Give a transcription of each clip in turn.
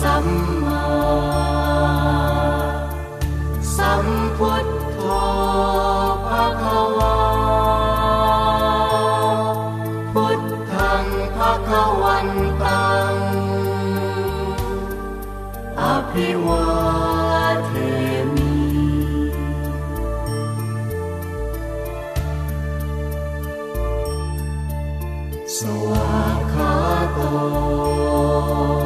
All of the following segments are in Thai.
สัมมาสัมพุทโธภะคะวาพุทธังภะคะวันตังอภิวาเทมิสวากขาโต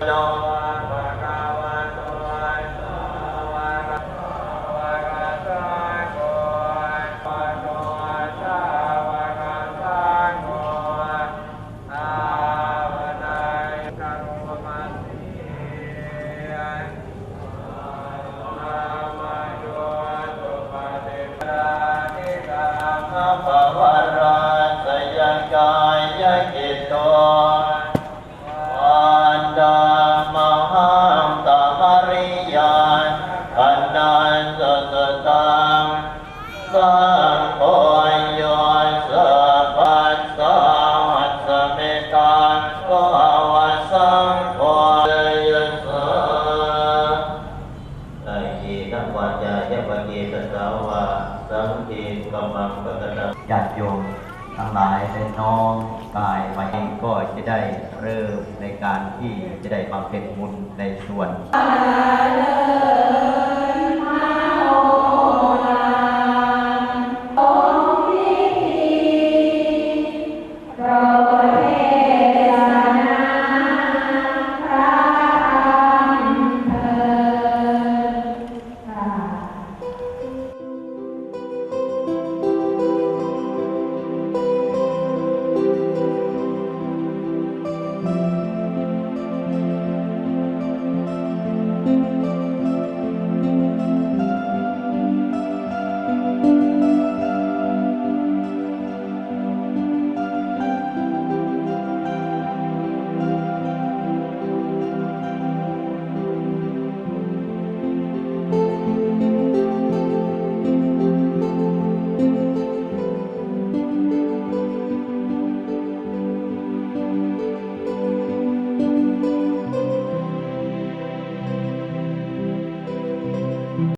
do เอกมังปะตะญาติโยมทั้งหลายได้น้องกายมาเองก็จะได้เริ่มในการที่จะได้บำเพ็ญบุญในส่วน